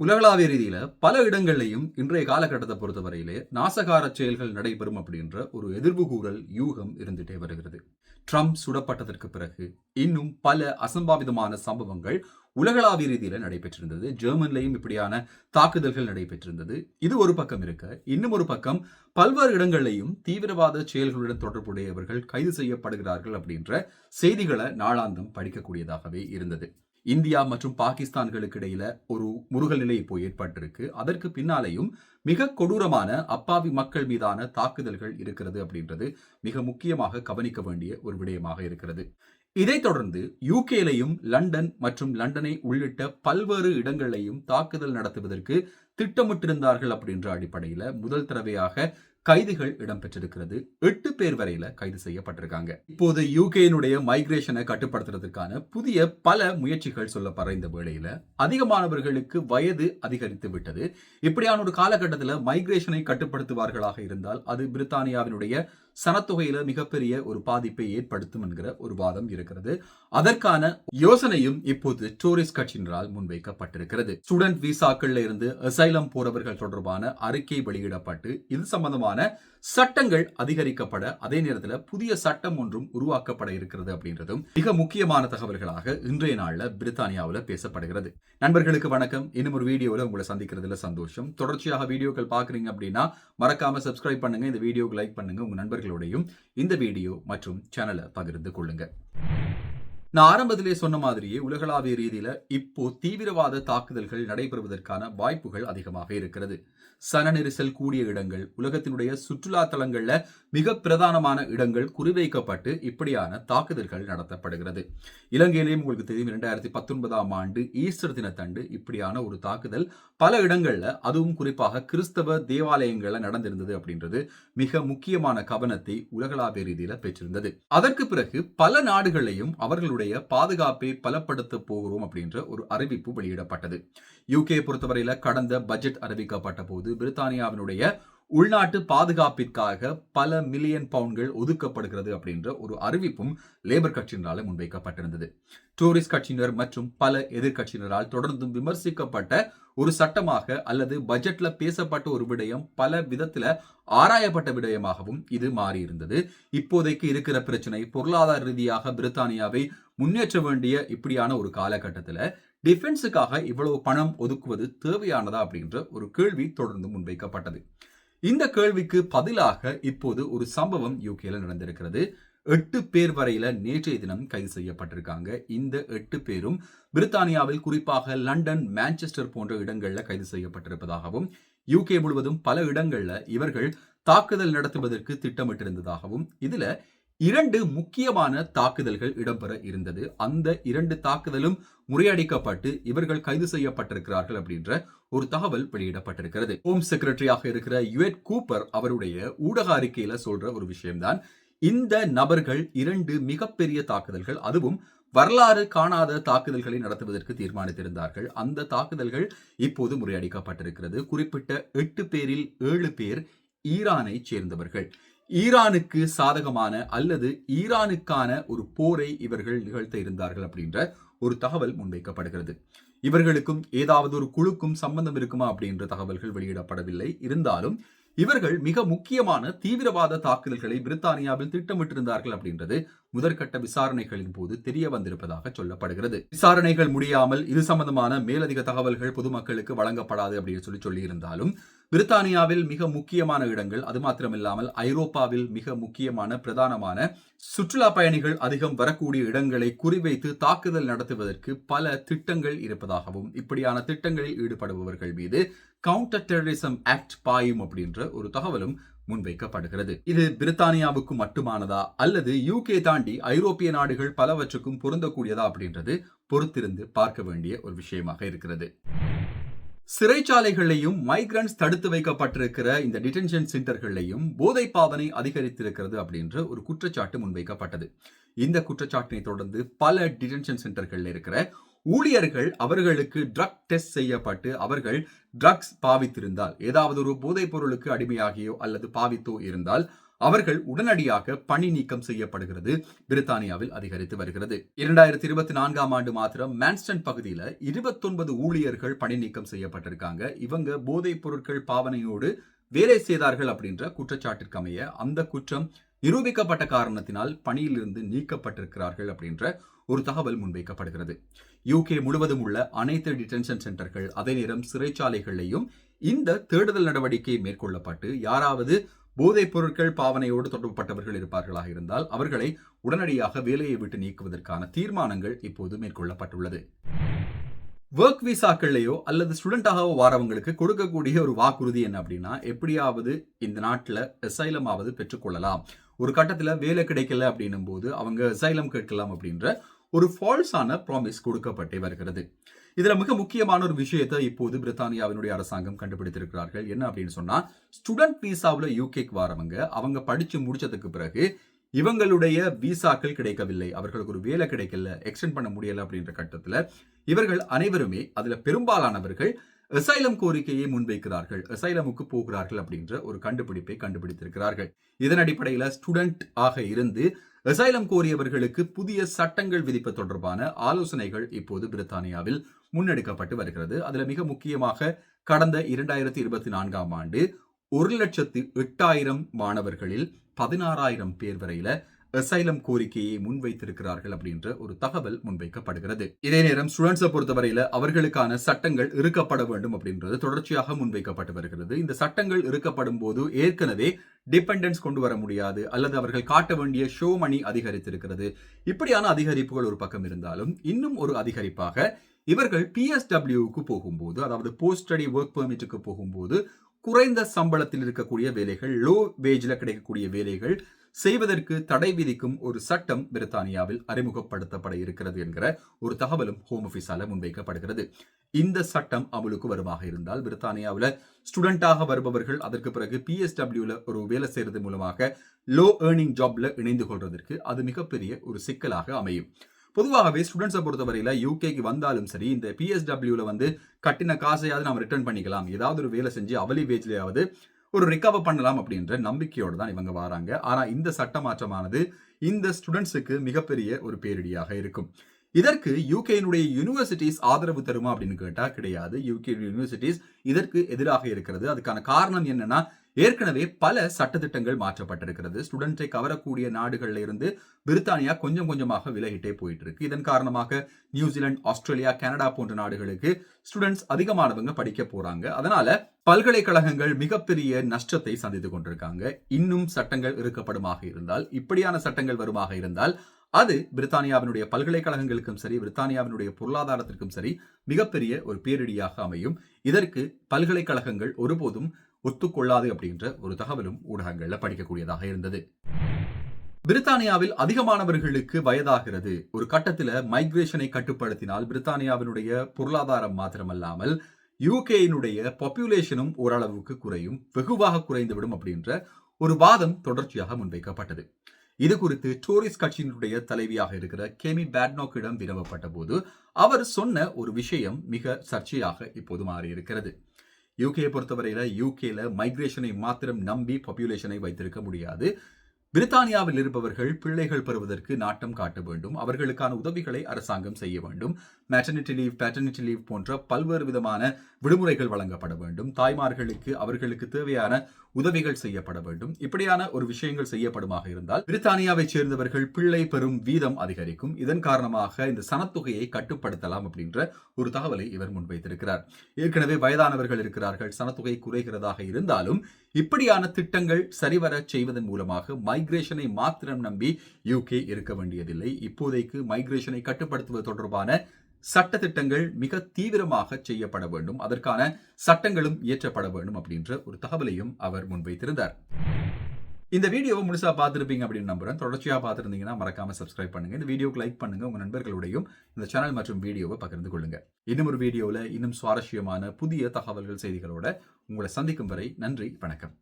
உலகளாவிய ரீதியில் பல இடங்கள்லையும் இன்றைய காலகட்டத்தை பொறுத்தவரையிலே நாசகார செயல்கள் நடைபெறும் அப்படின்ற ஒரு எதிர்வு கூறல் யூகம் இருந்துட்டே வருகிறது. ட்ரம்ப் சுடப்பட்டதற்கு பிறகு இன்னும் பல அசம்பாவிதமான சம்பவங்கள் உலகளாவிய ரீதியில் நடைபெற்றிருந்தது. ஜெர்மன்லையும் இப்படியான தாக்குதல்கள் நடைபெற்றிருந்தது. இது ஒரு பக்கம் இருக்க இன்னும் ஒரு பக்கம் பல்வேறு இடங்கள்லையும் தீவிரவாத செயல்களுடன் தொடர்புடையவர்கள் கைது செய்யப்படுகிறார்கள் அப்படின்ற செய்திகளை நாளாந்தம் படிக்கக்கூடியதாகவே இருந்தது. இந்தியா மற்றும் பாகிஸ்தான்களுக்கு இடையில ஒரு முருகல் நிலை இப்போ ஏற்பட்டிருக்கு. அதற்கு பின்னாலேயும் மிக கொடூரமான அப்பாவி மக்கள் மீதான தாக்குதல்கள் இருக்கிறது அப்படின்றது மிக முக்கியமாக கவனிக்க வேண்டிய ஒரு விடயமாக இருக்கிறது. இதைத் தொடர்ந்து யூகேலையும் லண்டன் மற்றும் லண்டனை உள்ளிட்ட பல்வேறு இடங்களையும் தாக்குதல் நடத்துவதற்கு திட்டமிட்டிருந்தார்கள் அப்படின்ற அடிப்படையில முதல் தடவையாக கைதுகள் இடம்பெற்றிருக்கிறது. எட்டு பேர் வரையில கைது செய்யப்பட்டிருக்காங்க. இப்போது யூகேனுடைய மைக்ரேஷனை கட்டுப்படுத்துறதுக்கான புதிய பல முயற்சிகள் சொல்லப்படுற இந்த வேளையில அதிகமானவர்களுக்கு வயது அதிகரித்து விட்டது. இப்படியான ஒரு காலகட்டத்தில் மைக்ரேஷனை கட்டுப்படுத்துவார்களாக இருந்தால் அது பிரித்தானியாவினுடைய சனத்தொகையில மிகப்பெரிய ஒரு பாதிப்பை ஏற்படுத்தும் என்கிற ஒரு வாதம் இருக்கிறது. அதற்கான யோசனையும் இப்போது டூரிஸ்ட் கட்சியினரால் முன்வைக்கப்பட்டிருக்கிறது. ஸ்டூடெண்ட் விசாக்கள்ல இருந்து அசைலம் போறவர்கள் தொடர்பான அறிக்கை வெளியிடப்பட்டு இது சம்பந்தமான சட்டங்கள் அதிகரிக்கப்பட அதே நேரத்தில் புதிய சட்டம் ஒன்றும் உருவாக்கப்பட இருக்கிறது அப்படின்றதும் மிக முக்கியமான தகவல்களாக இன்றைய நாளில் பிரித்தானியாவில் பேசப்படுகிறது. நண்பர்களுக்கு வணக்கம். இன்னும் ஒரு வீடியோவில் உங்களை சந்திக்கிறதுல சந்தோஷம். தொடர்ச்சியாக வீடியோக்கள் பார்க்குறீங்க அப்படின்னா மறக்காம சப்ஸ்கிரைப் பண்ணுங்க. இந்த வீடியோக்கு லைக் பண்ணுங்க. உங்க நண்பர்களோடையும் இந்த வீடியோ மற்றும் சேனலை பகிர்ந்து கொள்ளுங்க. நான் ஆரம்பத்திலே சொன்ன மாதிரியே உலகளாவிய ரீதியில இப்போ தீவிரவாத தாக்குதல்கள் நடைபெறுவதற்கான வாய்ப்புகள் அதிகமாக இருக்கிறது. சன நெரிசல் கூடிய இடங்கள் உலகத்தினுடைய சுற்றுலா தலங்கள்ல மிக பிரதானமான இடங்கள் குறிவைக்கப்பட்டு இப்படியான தாக்குதல்கள் நடத்தப்படுகிறது. இலங்கையிலேயும் உங்களுக்கு தெரியும் இரண்டாயிரத்தி பத்தொன்பதாம் ஆண்டு ஈஸ்டர் தினத்தண்டு இப்படியான ஒரு தாக்குதல் பல இடங்கள்ல அதுவும் குறிப்பாக கிறிஸ்தவ தேவாலயங்கள்ல நடந்திருந்தது அப்படின்றது மிக முக்கியமான கவனத்தை உலகளாவிய ரீதியில பெற்றிருந்தது. அதற்கு பிறகு பல நாடுகளையும் அவர்களுடைய பாதுகாப்பை பலப்படுத்த போகிறோம் அப்படின்ற ஒரு அறிவிப்பு வெளியிடப்பட்டது. யூகே பொறுத்தவரையில் கடந்த பட்ஜெட் அறிவிக்கப்பட்ட போது பிரித்தானியாவினுடைய உள்நாட்டு பாதுகாப்பிற்காக பல மில்லியன் பவுண்ட்கள் ஒதுக்கப்படுகிறது அப்படின்ற ஒரு அறிவிப்பும் லேபர் கட்சியினரால் முன்வைக்கப்பட்டிருந்தது. டூரிஸ்ட் கட்சியினர் மற்றும் பல எதிர்கட்சியினரால் தொடர்ந்தும் விமர்சிக்கப்பட்ட ஒரு சட்டமாக அல்லது பட்ஜெட்ல பேசப்பட்ட ஒரு விடயம் பல விதத்துல ஆராயப்பட்ட விடயமாகவும் இது மாறியிருந்தது. இப்போதைக்கு இருக்கிற பிரச்சனை பொருளாதார ரீதியாக பிரித்தானியாவை முன்னேற்ற வேண்டிய இப்படியான ஒரு காலகட்டத்தில் டிஃபென்ஸுக்காக இவ்வளவு பணம் ஒதுக்குவது தேவையானதா அப்படின்ற ஒரு கேள்வி தொடர்ந்து முன்வைக்கப்பட்டது. இந்த கேள்விக்கு பதிலாக இப்போது ஒரு சம்பவம் யூகேல நடந்திருக்கிறது. எட்டு பேர் வரையில நேற்றைய தினம் கைது செய்யப்பட்டிருக்காங்க. இந்த எட்டு பேரும் பிரித்தானியாவில் குறிப்பாக லண்டன் மான்செஸ்டர் போன்ற இடங்கள்ல கைது செய்யப்பட்டிருப்பதாகவும் யூகே முழுவதும் பல இடங்கள்ல இவர்கள் தாக்குதல் நடத்துவதற்கு திட்டமிட்டிருந்ததாகவும் இதுல இரண்டு முக்கியமான தாக்குதல்கள் இடம்பெற இருந்தது. அந்த இரண்டு தாக்குதலும் முறையடிக்கப்பட்டு இவர்கள் கைது செய்யப்பட்டிருக்கிறார்கள் அப்படின்ற ஒரு தகவல் வெளியிடப்பட்டிருக்கிறது. ஹோம் செக்ரட்டரியாக இருக்கிற யுஎட் கூப்பர் அவருடைய ஊடக அறிக்கையில சொல்ற ஒரு விஷயம்தான். இந்த நபர்கள் இரண்டு மிகப்பெரிய தாக்குதல்கள் அதுவும் வரலாறு காணாத தாக்குதல்களை நடத்துவதற்கு தீர்மானித்திருந்தார்கள். அந்த தாக்குதல்கள் இப்போது முறையடிக்கப்பட்டிருக்கிறது. குறிப்பிட்ட எட்டு பேரில் ஏழு பேர் ஈரானை சேர்ந்தவர்கள். ஈரானுக்கு சாதகமான அல்லது ஈரானுக்கான ஒரு போரை இவர்கள் நிகழ்த்த இருந்தார்கள் அப்படின்ற ஒரு தகவல் முன்வைக்கப்படுகிறது. இவர்களுக்கும் ஏதாவது ஒரு குழுக்கும் சம்பந்தம் இருக்குமா அப்படின்ற தகவல்கள் வெளியிடப்படவில்லை. இருந்தாலும் இவர்கள் மிக முக்கியமான தீவிரவாத தாக்குதல்களை பிரித்தானியாவில் திட்டமிட்டிருந்தார்கள் அப்படின்றது முதற்கட்ட விசாரணைகளின் போது தெரிய வந்திருப்பதாக சொல்லப்படுகிறது. விசாரணைகள் முடியாமல் இது சம்பந்தமான மேலதிக தகவல்கள் பொதுமக்களுக்கு வழங்கப்படாது அப்படின்னு சொல்லி சொல்லியிருந்தாலும் பிரித்தானியாவில் மிக முக்கியமான இடங்கள் அது மாத்திரமில்லாமல் ஐரோப்பாவில் மிக முக்கியமான பிரதானமான சுற்றுலா பயணிகள் அதிகம் வரக்கூடிய இடங்களை குறிவைத்து தாக்குதல் நடத்துவதற்கு பல திட்டங்கள் இருப்பதாகவும் இப்படியான திட்டங்களில் ஈடுபடுபவர்கள் மீது கவுண்டர் டெரரிசம் ஆக்ட் பாயும் அப்படின்ற ஒரு தகவலும் முன்வைக்கப்படுகிறது. இது பிரித்தானியாவுக்கு மட்டுமானதா அல்லது யூகே தாண்டி ஐரோப்பிய நாடுகள் பலவற்றுக்கும் பொருந்தக்கூடியதா அப்படின்றது பொறுத்திருந்து பார்க்க வேண்டிய ஒரு விஷயமாக இருக்கிறது. சிறைச்சாலைகளையும் மைக்ரன்ஸ் தடுத்து வைக்கப்பட்டிருக்கிற இந்த டிடென்ஷன் சென்டர்களையும் போதை பாவனை அதிகரித்திருக்கிறது அப்படின்ற ஒரு குற்றச்சாட்டு முன்வைக்கப்பட்டது. இந்த குற்றச்சாட்டினை தொடர்ந்து பல டிடென்ஷன் சென்டர்கள் இருக்கிற ஊழியர்கள் அவர்களுக்கு ட்ரக் டெஸ்ட் செய்யப்பட்டு அவர்கள் ட்ரக்ஸ் பாவித்திருந்தால் ஏதாவது ஒரு போதைப் பொருளுக்கு அடிமையாகியோ அல்லது பாவித்தோ இருந்தால் அவர்கள் உடனடியாக பணி நீக்கம் செய்யப்படுகிறது. பிரித்தானியாவில் அதிகரித்து வருகிறது. இரண்டாயிரத்தி இருபத்தி நான்காம் ஆண்டு மாத்திரம் மேன்ஸ்டன் பகுதியில் இருபத்தொன்பது ஊழியர்கள் பணி நீக்கம் செய்யப்பட்டிருக்காங்க. இவங்க போதைப் பொருட்கள் பாவனையோடு வேலை செய்தார்கள் அப்படின்ற குற்றச்சாட்டிற்கு அமைய அந்த குற்றம் நிரூபிக்கப்பட்ட காரணத்தினால் பணியிலிருந்து நீக்கப்பட்டிருக்கிறார்கள் அப்படின்ற ஒரு தகவல் முன்வைக்கப்படுகிறது. யூகே முழுவதும் உள்ள அனைத்து டிடென்ஷன் சென்டர்கள் அதே நேரம் சிறைச்சாலைகளையும் இந்த தேடுதல் நடவடிக்கை மேற்கொள்ளப்பட்டு யாராவது போதைப் பொருட்கள் பாவனையோடு தொடர்புப்பட்டவர்கள் இருப்பார்களாக இருந்தால் அவர்களை உடனடியாக வேலையை விட்டு நீக்குவதற்கான தீர்மானங்கள் இப்போது மேற்கொள்ளப்பட்டுள்ளது. ஒர்க் விசாக்கள்லையோ அல்லது ஸ்டூடெண்டாகவோ வாரவங்களுக்கு கொடுக்கக்கூடிய ஒரு வாக்குறுதி என்ன அப்படின்னா எப்படியாவது இந்த நாட்டில் எசைலமாவது பெற்றுக்கொள்ளலாம். ஒரு கட்டத்தில் வேலை கிடைக்கல அப்படின்னும் போது அவங்க எசைலம் கேட்கலாம் அப்படின்ற ஒரு ஃபால்ஸான ப்ராமிஸ் கொடுக்கப்பட்டே வருகிறது. இதுல மிக முக்கியமான ஒரு விஷயத்தை இப்போது பிரித்தானியாவினுடைய அரசாங்கம் கண்டுபிடித்திருக்கிறார்கள். என்ன அப்படின்னு சொன்னா ஸ்டூடெண்ட் விசாவில் யூகேக்கு வரவங்க அவங்க படிச்சு முடிச்சதுக்கு பிறகு இவங்களுடைய விசாக்கள் கிடைக்கவில்லை. அவர்களுக்கு ஒரு வேலை கிடைக்கல எக்ஸ்டெண்ட் பண்ண முடியல அப்படின்ற கட்டத்தில் இவர்கள் அனைவருமே அதுல பெரும்பாலானவர்கள் அசைலம் கோரிக்கையை முன்வைக்கிறார்கள். அசைலமுக்கு போகிறார்கள் அப்படின்ற ஒரு கண்டுபிடிப்பை கண்டுபிடித்திருக்கிறார்கள். இதன் அடிப்படையில் ஸ்டூடெண்ட் ஆக இருந்து அசைலம் கோரியவர்களுக்கு புதிய சட்டங்கள் விதிப்பு தொடர்பான ஆலோசனைகள் இப்போது பிரித்தானியாவில் முன்னெடுக்கப்பட்டு வருகிறது. அதுல மிக முக்கியமாக கடந்த இரண்டாயிரத்தி இருபத்தி நான்காம் ஆண்டு ஒரு லட்சத்து எட்டாயிரம் மாணவர்களில் பதினாறாயிரம் பேர் வரையில அசைலம் கோரிக்கையை முன்வைத்திருக்கிறார்கள் அப்படின்ற ஒரு தகவல் முன்வைக்கப்படுகிறது. இதே நேரம் ஸ்டூடெண்ட்ஸை பொறுத்தவரையில அவர்களுக்கான சட்டங்கள் இருக்கப்பட வேண்டும் அப்படின்றது தொடர்ச்சியாக முன்வைக்கப்பட்டு வருகிறது. இந்த சட்டங்கள் இருக்கப்படும் போது ஏற்கனவே டிபெண்டன்ஸ் கொண்டு வர முடியாது அல்லது அவர்கள் காட்ட வேண்டிய ஷோ மணி அதிகரித்திருக்கிறது. இப்படியான அதிகரிப்புகள் ஒரு பக்கம் இருந்தாலும் இன்னும் ஒரு அதிகரிப்பாக இவர்கள் பிஎஸ்டபிள்யூக்கு போகும்போது அதாவது போஸ்ட் ஸ்டடி ஒர்க் பெர்மிட்டுக்கு போகும்போது குறைந்த சம்பளத்தில் இருக்கக்கூடிய வேலைகள் லோ வேஜில் கிடைக்கக்கூடிய வேலைகள் செய்வதற்கு தடை விதிக்கும் ஒரு சட்டம் பிரித்தானியாவில் அறிமுகப்படுத்தப்பட இருக்கிறது என்கிற ஒரு தகவலும் ஹோம் ஆஃபீஸால முன்வைக்கப்படுகிறது. இந்த சட்டம் அமலுக்கு வருமாக இருந்தால் பிரித்தானியாவில் ஸ்டூடெண்டாக வருபவர்கள் அதற்கு பிறகு பிஎஸ்டபிள்யூல ஒரு வேலை செய்யறது மூலமாக லோ ஏர்னிங் ஜாப்ல இணைந்து கொள்வதற்கு அது மிகப்பெரிய ஒரு சிக்கலாக அமையும். பொதுவாகவே ஸ்டூடெண்ட்ஸை பொறுத்தவரையில் யூகேக்கு வந்தாலும் சரி இந்த பிஎஸ்டபிள்யூவில் வந்து கட்டின காசையாவது நம்ம ரிட்டர்ன் பண்ணிக்கலாம். ஏதாவது ஒரு வேலை செஞ்சு அவலி வேஜ்லையாவது ஒரு ரிகவர் பண்ணலாம் அப்படின்ற நம்பிக்கையோடு தான் இவங்க வராங்க. ஆனால் இந்த சட்ட மாற்றமானது இந்த ஸ்டூடெண்ட்ஸுக்கு மிகப்பெரிய ஒரு பேரிடியாக இருக்கும். இதற்கு யூகேனுடைய யூனிவர்சிட்டிஸ் ஆதரவு தருமா அப்படின்னு கேட்டால் கிடையாது. யூகே யூனிவர்சிட்டிஸ் இதற்கு எதிராக இருக்கிறது. அதுக்கான காரணம் என்னன்னா ஏற்கனவே பல சட்டத்திட்டங்கள் மாற்றப்பட்டிருக்கிறது. ஸ்டூடெண்ட்ஸை கவரக்கூடிய நாடுகள்ல இருந்து பிரித்தானியா கொஞ்சம் கொஞ்சமாக விலகிட்டே போயிட்டு இருக்கு இதன் காரணமாக நியூசிலாந்து ஆஸ்திரேலியா கனடா போன்ற நாடுகளுக்கு ஸ்டூடெண்ட்ஸ் அதிகமானவங்க படிக்க போறாங்க. அதனால பல்கலைக்கழகங்கள் மிகப்பெரிய நஷ்டத்தை சந்தித்து கொண்டிருக்காங்க. இன்னும் சட்டங்கள் இருக்கப்படுமாக இருந்தால் இப்படியான சட்டங்கள் வருமாக இருந்தால் அது பிரித்தானியாவினுடைய பல்கலைக்கழகங்களுக்கும் சரி பிரித்தானியாவினுடைய பொருளாதாரத்திற்கும் சரி மிகப்பெரிய ஒரு பேரிடியாக அமையும். இதற்கு பல்கலைக்கழகங்கள் ஒருபோதும் ஒத்துக்கொள்ளாது அப்படின்ற ஒரு தகவலும் ஊடகங்கள்ல படிக்கக்கூடியதாக இருந்தது. பிரித்தானியாவில் அதிகமானவர்களுக்கு வயதாகிறது. ஒரு கட்டத்தில் மைக்ரேஷனை கட்டுப்படுத்தினால் பிரித்தானியாவினுடைய பொருளாதாரம் மாத்திரமல்லாமல் யூகேயினுடைய பாப்புலேஷனும் ஓரளவுக்கு குறையும் வெகுவாக குறைந்துவிடும் அப்படின்ற ஒரு வாதம் தொடர்ச்சியாக முன்வைக்கப்பட்டது. இது குறித்து டோரிஸ் கட்சியினுடைய தலைவியாக இருக்கிற கேமி பேட்னோக்கிடம் வினவப்பட்ட போது அவர் சொன்ன ஒரு விஷயம் மிக சர்ச்சையாக இப்போது மாறியிருக்கிறது. யூகே பொறுத்தவரையில் யூகேல மைக்ரேஷனை மாத்திரம் நம்பி பாப்புலேஷனை வைத்திருக்க முடியாது. பிரித்தானியாவில் இருப்பவர்கள் பிள்ளைகள் பெறுவதற்கு நாட்டம் காட்ட வேண்டும். அவர்களுக்கான உதவிகளை அரசாங்கம் செய்ய வேண்டும். மேட்டர்னிட்டி லீவ் பேட்டர்னிட்டி லீவ் போன்ற பல்வேறு விதமான விடுமுறைகள் வழங்கப்பட வேண்டும். தாய்மார்களுக்கு அவர்களுக்கு தேவையான உதவிகள் செய்யப்பட வேண்டும். இப்படியான ஒரு விஷயங்கள் செய்யப்படுமாக இருந்தால் பிரித்தானியாவை சேர்ந்தவர்கள் பிள்ளை பெறும் வீதம் அதிகரிக்கும். இதன் காரணமாக இந்த சனத்தொகையை கட்டுப்படுத்தலாம் அப்படின்ற ஒரு தகவலை இவர் முன்வைத்திருக்கிறார். ஏற்கனவே வயதானவர்கள் இருக்கிறார்கள். சனத்தொகை குறைகிறதாக இருந்தாலும் இப்படியான திட்டங்கள் சரிவர செய்வதன் மூலமாக மைக்ரேஷனை மாத்திரம் நம்பி யூகே இருக்க வேண்டியதில்லை. இப்போதைக்கு மைக்ரேஷனை கட்டுப்படுத்துவது தொடர்பான சட்ட திட்டங்கள் மிக தீவிரமாக செய்யப்பட வேண்டும். அதற்கான சட்டங்களும் இயற்றப்பட வேண்டும் அப்படின்ற ஒரு தகவலையும் அவர் முன்வைத்திருந்தார். இந்த வீடியோவை முழுசா பார்த்துருப்பீங்க அப்படின்னு நம்புறேன். தொடர்ச்சியா பார்த்துருந்தீங்கன்னா மறக்காம சப்ஸ்கிரைப் பண்ணுங்க. இந்த வீடியோக்கு லைக் பண்ணுங்க. உங்க நண்பர்களுடையும் இந்த சேனல் மற்றும் வீடியோவை பகிர்ந்து கொள்ளுங்க. இன்னும் ஒரு வீடியோவில் இன்னும் சுவாரஸ்யமான புதிய தகவல்கள் செய்திகளோட உங்களை சந்திக்கும் வரை நன்றி வணக்கம்.